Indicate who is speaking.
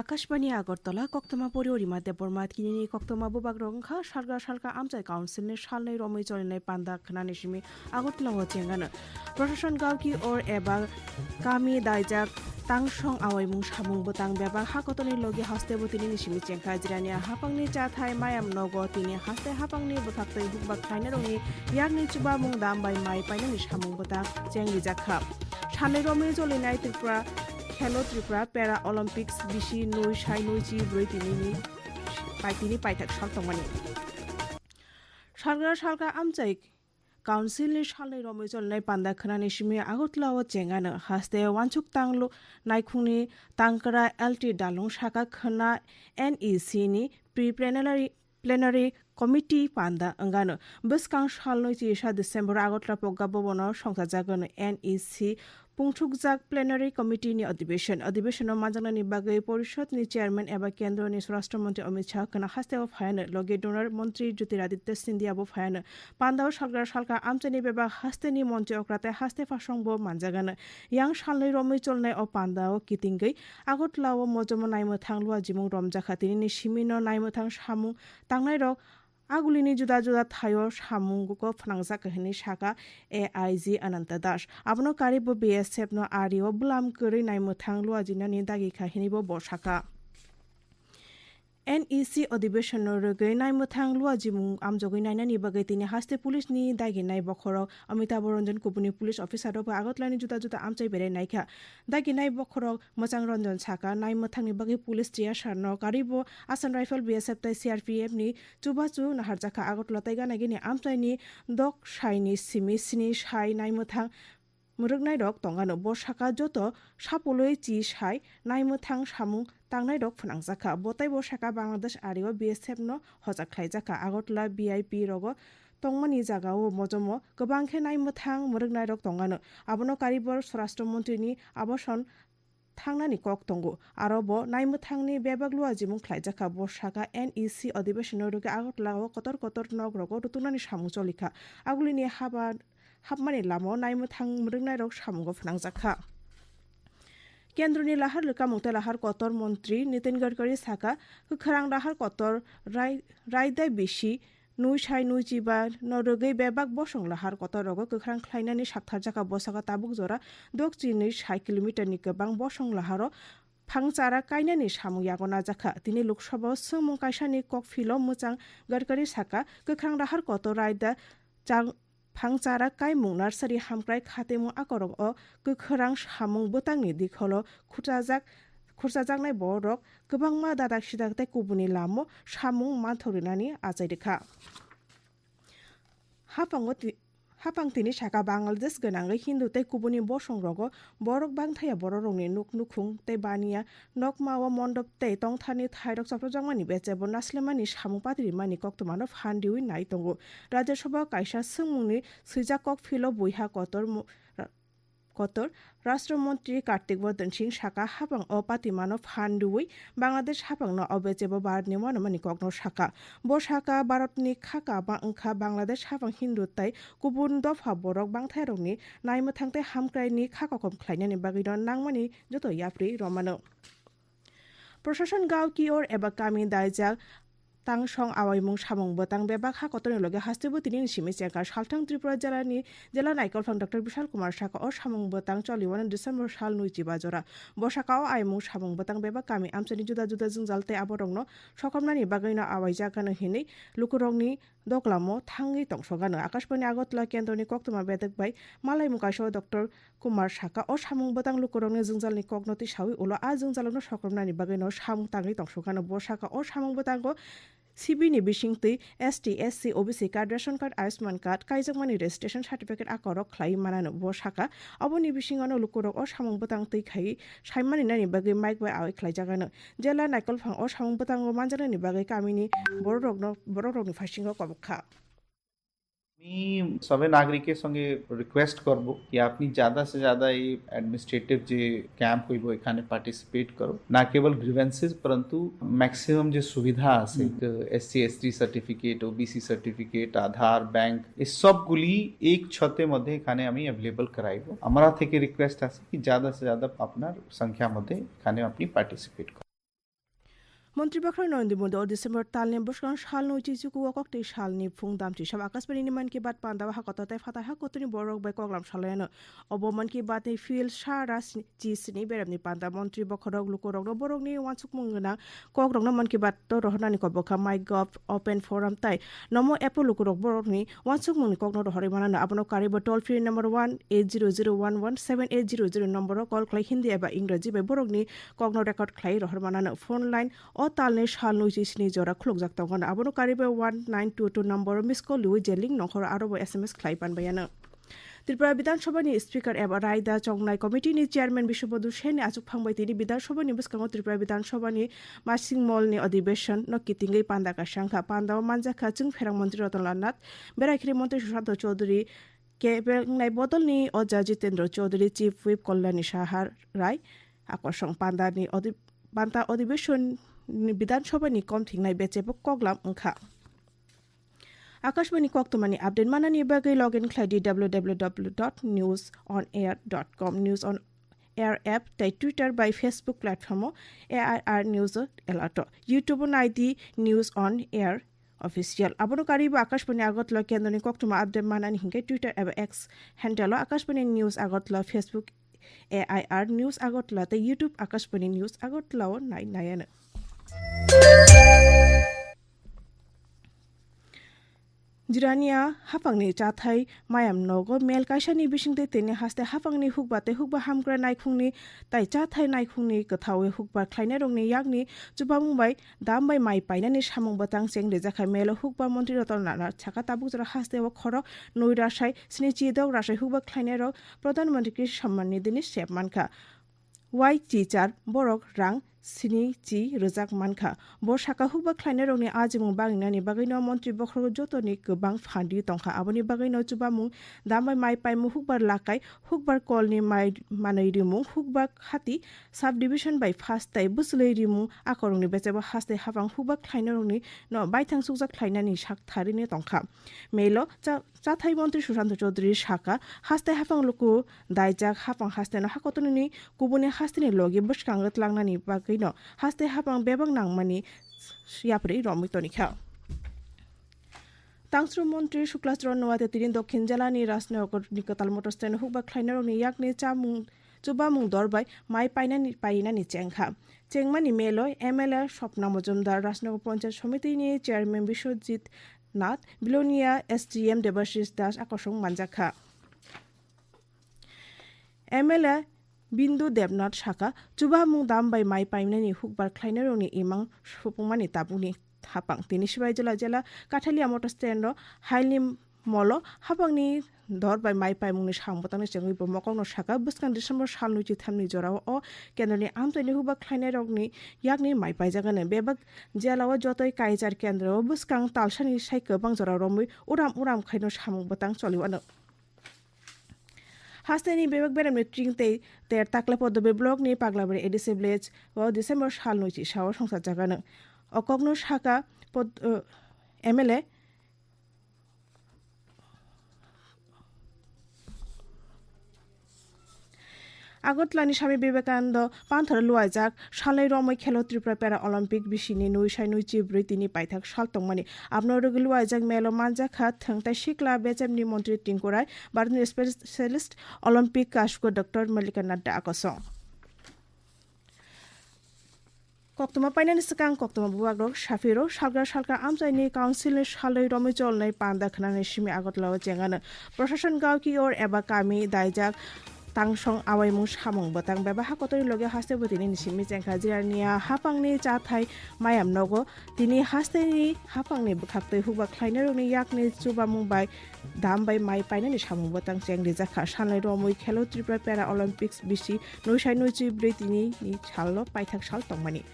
Speaker 1: আকাশবাণী আগরতলা, কক্তমা পরি অরিমা দেববর্মা নিয়ে কক্তমা বুবাগ রংখা সালগা সালকা আমচাই কাউন্সিলনি সালनै রমৈ চলিনাই পান্দা খানানি সিমি আগরতলা হচ্ছে প্রশাসন গাউকি ওর এবার কামি দায়জাক দাইজাক তাংসং আওয়াই মুং সামুং বতাং ব্যাপার হাকতনি লগে হাস্তে বতিনি নিশিমি চেংখা জিরানি হাপাংনি চা থাই মায়াম নগ, তিনি হাস্তে হাপাংনি বথাকতই হুকবাক থাইনা রংনি ইয়াগনি চুবা মুং দাম বাই মাই পাইনা নি সামুং বতাং চেং রিজাখা সালে রমে চলিনাই ত্রিপুরা খেলো ত্রিপুরা প্যারা অলিম্পিক্স বিশি নৈ সাই নৈ চি ব্রৈ তিনি পাই তিনি পাই থাক পাইথাক সালতমানি সালগ্রা সালগ্রা আমচাইক। কাউন্সিল নি কাউন্সিলনি সালনি রমৈজলনাই পান্দা খানানি সিমি আগতলা ও চেঙ্গানো হাস্তে ওয়ানচুক তাংলু নাইখুনি তাংকরা এলটি ডালং শাখা খানা এনইসি নি প্রি প্লেনারি প্লেনারি কমিটি পান্দা অঙ্গানো বসকাং সালনই চিশা ডিসেম্বর আগতলা প্রজ্ঞা ভবন সংসার জাগানো এনইসি পুংঠুকজাক প্লেনারি কমিটি নি অধিবেশন। অধিবেশন মাজালা নিবাগী পরিষদ নি চেয়ারম্যান এবার কেন্দ্র নি স্বরাষ্ট্রমন্ত্রী অমিত শাহ কানা হাস্তে ও ফায়ান লগে ডোনার মন্ত্রী জ্যোতিরাদিত্য সিন্ধিয়া বো ফায়ান পান্ডাও সরকার সরকার আমচানি বেবা হাস্তে নি মন্ত্রী অক্রাতে হাস্তে বো মানজাগান। ইয়াং সালনি রমি চলনাই ও পান্দাও কিতিঙ্গই আগত লাও মজম নাইম থাংলুয়া জিমুং রমজাখা। তিনি নি সিমিন নাইম থাং সামু তাংনাই রক আগুলিনি জুদা জুদা থায় সামুগুক ফনাংসা কাহিনী সাকা এ আই জি অনন্ত দাস আপনার কারিব বি এস এফ ন আরিও বুলাম করে নাইমথাং লুয়া জিনানি দাগি কাহিনীব বসাকা আই জি অনন্ত দাস আবনো কারিব বিএসএফ ন আরিও বুলাম করি নাইমথাং লুয়াজিনানি দাগি কাহিনীব বসাকা এনইসি অধিবেশন রগৈ নাইমথাং লুয়াজিমুং আমজগৈ নাইনানি বাগৈ তিনি হাস্তে পুলিশনি দাগিনাই বখরক অমিতাভ রঞ্জন কুপুনি পুলিশ অফিসার আগতলানি জুতা জুতা আমচাই বেড়ে নাইখা দাগিনাই বখরক মোচাং রঞ্জন সাকা নাইমথাংনি বাগৈ পুলিশ টিয়া সারন Karib Assam rifle B S F তাই সিআরপিএফ নি চুবাচু নাহারজাখা আগতলা তাই গানাগিনি আমচাইনি দক সাইনি সিমি সিনি সাই নাইমথাং মুরুগনাই রক তঙ্গানো বসাকা যত সাপলই চি সাই নাইমো থাং সামুং, তাংনাই রক ফুনাংজাকা বতাই বসাকা বাংলাদেশ আরিও বিএসএফ ন হজাক খাইজাকা আগতলা বিআইপি রগ তংমানি জাগাও মজমো। গোবাংখে নাইমো থাং মুরুগনাই রক তঙ্গানো। আবনো কারিবর স্বরাষ্ট্রমন্ত্রীনি আবসন থাংনানি কক তঙ্গু। আরও ব, নাইমো থাংনি বেবাগলু আজিমুং খ্লাইজাকা বর্ষাকা এন ই সি অধিবেশনের আগতলাও কতর কতর নগ রগ রতুনানি সামুচলিকা আগুলিনি হাবা हाबमानि लामाव नायमोथां रोंनायरक सामुगो फोनांजाखा केन्द्रनि লাহার লুকা मुक्ता লাহার कतर মন্ত্রী নীতিন গড়করি সাকা होखारां লাহার कतर रायदाय बेसि নুই সাই নুই চিবা নরগে বেবাক বসং লাহার কত রগ কোখ্রাং খাইনানি সাকথার জাকা বসাকা তাবুক জরা দক চিনি সাই কিলোমিটার নি গবাং বসং লাহার ফাংচারা কাইনানি সামু ইয়াগনা জাকা তিনি লোকসভা সুমু কাইসানি কক ককফিল মুচাং গড়করি সাকা কোখ্রাং লাহার কত রায়দা ফাংচারা কাইমুং নার্সারি হামক্রাই খাতেমু আকরক অ কখরাং সামুং বোতাংনি দিক হল খুঁটাজাক খুরসাজাকনাই বড়ক গোবাংমা দাদাক সিদাকতাই কুবুনি লামো সামুং মানথরিনানি আজাই রেখা হাফাঙ্গ হাপাং তিনি সাকা বাংলাদেশ গনাঙ্গি হিন্দু তৈ কুবুনি বসংরগো বরক বাংথাইয়া বড় রংনি নুক নুখুং, তৈ বানিয়া নক মাওয়া মণ্ডপ, তৈ টংথানি থাইরক চপ্রজাংমানি বেচেব নাসলেমানি সামু পাদ্রিমানি কক্তমানব হান্ডিউই নাই তঙ্গু রাজ্যসভা কাইসা সুমুনি সুইজা কক ফিলো বইহা কতর কতর, রাষ্ট্রমন্ত্রী কার্তিক বর্ধন সিং, শাখা হাপাং ও পাতিমানো ফান্ডুই বাংলাদেশ হাপাংনো অবেচেব বারনি মনমানি কগ্ন শাখা। ব শাখা ভারতনি খাকা বা ওংখা বাংলাদেশ হাপাং হিন্দু তাই গুবুন দফা বরক বাংথাইরংনি নাইমো থাংতে হামক্রাইনি খাককম খ্লাইনানি বাগিন নাংমানি যত ইয়াপ্রি রমানো। প্রশাসন গাঁও কিওর এবা কামি দাইজাক তাং সং আওয়াইমুং সামংব তাং বেবা খা কতনের লগে হাস্তিব তিনি নিশিমে চেকার সালথং ত্রিপুরা জেলা নি জেলা নাইকল ফাং ডক্টর বিশাল কুমার সাকা ও সামংব তাং চলিওয়ান ডিসেম্বর সাল নুইচি বাজরা বসাকাও আইমুং সামংব তাং বেবা কামি আমসানি জুদা জুদা জুং জালতে আবরংন সকমনানি বাগাইন আওয়াই জাগানো লুকুরং নি দকলামো থাঙ্গি তংসগানো আকাশবাণী আগতলা কেন্দ্রনি কক্তমা বেদক বাই মালাই মুকাশ ডক্টর কুমার সাকা ও সামুং বতাং লুকুরংনি জুংজালনি কগ্নতি সাউই ওলো আ জুনজালন সকমনা নি বাগাইন সামং তাংলি তংসগানো বসাকা ও সামং বতাঙ্গ सिबिनि बिसिंतै ST SC OBC card ration card Ayushman card काइजोंमानि registration certificate आकरक ख्लाइ मानानो ब साका अबनि बिसिङानो लुकुरक अ सामुं बतां तै खाइ साइमानि नानि बागै माइक बाय आवै ख्लाइ जागानो जेला नाइकल फां अ सामुं बतां मानजानानि बागै कामिनि बर रगनो बर रगनि फासिङो कबखा
Speaker 2: আমি সবে নাগরিকের সঙ্গে রিকোয়েস্ট করব কি আপনি ज़्यादा से ज़्यादा এই অ্যাডমিনিস্ট্রেটিভ যে ক্যাম্প হইব এখানে পার্টিসিপেট করো না কেবল গ্রিভেন্সেস পরন্তু ম্যাক্সিমাম যে সুবিধা আছে S C S T certificate OBC certificate Aadhaar bank এই সবগুলি এক ছতের মধ্যে এখানে আমি অ্যাভেলেবল করাইব আমরা থেকে রিকোয়েস্ট আছে কি ज़्यादा से ज़्यादा আপনার সংখ্যা মধ্যে এখানে আপনি পার্টিসিপেট করুন
Speaker 1: মন্ত্রী বাখরা নরেন্দ্র মোদী ও ডিসেম্বর তালনি বসকান সাল নৈচি চুকু অকটি সালনি ফুং দামচি সব আকাশবাণী মান কি বাত পান্দাবা হাকতাতে ফাতা হাকতনি বরক বাই কগলাম সালায়ানো অব মান কি বাত নি ফিল, সারা জি সিনি বেরামনি পান্দা মন্ত্রী বখরক লুকরক বরকনি ওয়ানসুক মুংনা কগরক মান কি বাত তো রহনানি কবখা মাই গভ, ওপেন ফোরাম তাই। নমো এপো লুকরক বরকনি ওয়ানসুক মুংনি কগন রহরে মানানো। আবনো Karib toll free number one eight zero zero one one seven eight zero zero number call খাই হিন্দি এবা ইংরেজি বাই বরকনি কগন রেকর্ড খাই o talne shal noi sini jora khluk jak tawon abono karibe 1922 number miss call Luis জেলিং নহর আরও এসএমএস খাই পান বায়ানা। ত্রিপুরা বিধানসভানি স্পিকার এবা রায়দা চংনাই কমিটিনি চেয়ারম্যান বিশ্ববধু সেন আচুক ফাংবাই তিনি বিধানসভানি বসকাঙ্গ ত্রিপুরা বিধানসভানি মাসিং মলনি অধিবেশন নকিতিঙ্গै পান্দাকা সাংখা পান্দাও মানজাখা চুং ফেরাং মন্ত্রী রতনলাল নাথ বেড়াইখিরি মন্ত্রী সুশান্ত চৌধুরী কেবেংনাই বদলনি অজা জিতেন্দ্র চৌধুরী, চিফ হুইপ কল্যাণী সাহার রায়, আকর্ষণ পান্দানি পান্তা অধিবেশন বিধানসভানি কম থিংনাই বেচেবো কগলাম ওংখা আকাশবাণী কক্তমানি আপডেট মানানি বাগৈ log in খ্লাইদি W W W dot news on air dot com news on air app তাই টুইটার বাই Facebook প্ল্যাটফর্মও A I R news alert YouTube নাইদি news on air official আবনো কারিব আকাশবাণী আগত আগতল কেন্দ্রনি কক্তমা আপডেট মানানি হিংকে টুইটার এবা X handle Akashvani news Agartala Facebook A I R news Agartala তাই ইউটিউব আকাশবাণী নিউজ আগতলাও নাই নায়ানো জিরানিয়া হাফাংনি চাথাই মায়াম নগো মেল কাইসানি বিসিংতে তেনে হাসতে হাফাংনি হুকবাতে হুকবা হামগ্রা নাইখুংনি তাই চাথাই নাইখুংনি গথাওয়ে হুকবা খ্লাইনা রংনি ইয়াগনি চুবামুবাই দামবাই মাই পাইনানি সামুং বাতাং চেং রেজাখাই মেল হুকবা মন্ত্রী রতন নানা ছাকা তাবুক জরা হাসতে ও খর নই রাসাই স্নি চিদক রাসাই হুকবা খ্লাইনা রং প্রধানমন্ত্রী সম্মান নিদিনি সেপ মানখা ওয়াই চিচার বরক রাং সিনি চি स्निजि रोजाक मानखा बर साखाहुबा ख्लायनाय रंनि आजिमुं बागिनानि बागैनो मन्त्रि बख्र जतनि गोबां फान्दि दंखा आबनि बागैनो चुबामुं दामबाय माइ पाइमु हुकबार लाकाय हुकबार कलनि माइ मानै रिमुं हुकबा खाति साब डिभिजन बाय फास्ट ताइ बुसलै रिमुं आखरंनि बेसेबो हास्ते हाबां हुकबा ख्लायनाय रंनि न बायथां सुकजा ख्लायनानि साकथारिनि दंखा मेल जाथाय मन्त्रि सुशान्त चौधुरी साखा हास्ते हाफां लुकु दायजाक हाफां हास्तेन हाकतनि गुबुननि हास्तेनि लगे बोसखांगत लांनानि बागै হাস্তে হাফাং বেবাং নাংমানি ইয়াপ্রি রমিতনি খেয়াও তাংস্রু মন্ত্রী শুক্লাচরণ নোয়াতে তিনি দক্ষিণ জেলানি রাজনগর নিকতাল মোটর স্ট্যান্ড হুক হুকবা খ্লাইনারনি ইয়াকনি চামুং চুবামুং দরবাই মাই পাইনানি পাইনানি চেংখা চেংমানি মেলয় M L A Swapna Majumdar Rajnagar panchayat samiti সমিতিনি chairman Biswajit Nath Belonia S T M Debashis Das আকর্ষণ মানজাখা এম বিন্দু দেবনাথ শাখা চুবামুং দামবাই মাই পাইনানি হুকবার খ্লাইনারনি ইমাং সুপুংমানি তাবুনি হাপাং তিনি সিবাই জেলা জেলা কাঠালিয়া মটর স্ট্যান্ড হাইলি মল হাপাংনি দর বাই মাই পাই মুংনি সাংবতাংनि চেङै bo mokongno saka bwskang December salni chi thamni jorao o কেন্দ্রনি আমতনি হুবা খ্লাইনাই রগনি ইয়াকনি মাই পাইজাগানে বেবাক জেলাও যতই কাইজার কেন্দ্র বস্কাং তালসানি সাইকে বাং জরা রমই উরাম উরাম খাইনো সামুং বতাং চলিওয়ানো হাস্তেনি বেবাক বেরাম ট্রিং তে তের তাকলা পদবে ব্লক নি পাগলাবাড়ি এডিসে ব্লেজ ও ডিসেম্বর সাল নইছি সাও সংসার জাগানো। অকগ্ন শাখা এমএলএ আগতলানি স্বামী বিবেকানন্দ পান্থর লুয়াইজাক সালাই রমই খেলো ত্রিপুরা প্যারা অলিম্পিক বিশিনি নুই সাই নুই চিব্রই তিনি পাইথাক সালতংমানি আপনার রোগ লুয়াইজাক মেলো মানজাখা থংতাই শিকলা বেচেমনি মন্ত্রী টিংকুরাই ভারতীয় স্পেশালিস্ট অলিম্পিক কাশকো ডক্টর মল্লিকা নাড্ডা আকসং কক্তমা পাইনানি সিকাং, কক্তমা বুয়াগ্রক সাফিরো সালগ্রা সালকা আমজাইনি কাউন্সিলनि সাलै রমি চলনাই পান্দা খানানি সিমি আগতলাও চেঙ্গানো প্রশাসন গাঁওকি ওর এবা কামি দাইজাক tangsong awai mung samung batang beba hakotori loge haste bo tini nisimi jengka jirania hapangni chathai mayam nogo tini haste ni hapangni bukhaptoi huba khlaina roni yakni chuba mung bai dam bai mai paina ni samung batang cheng rijaka sanai romoi khelo tripura para olympics bisi noisai noi chi bre tini ni challo paithak sal tongmani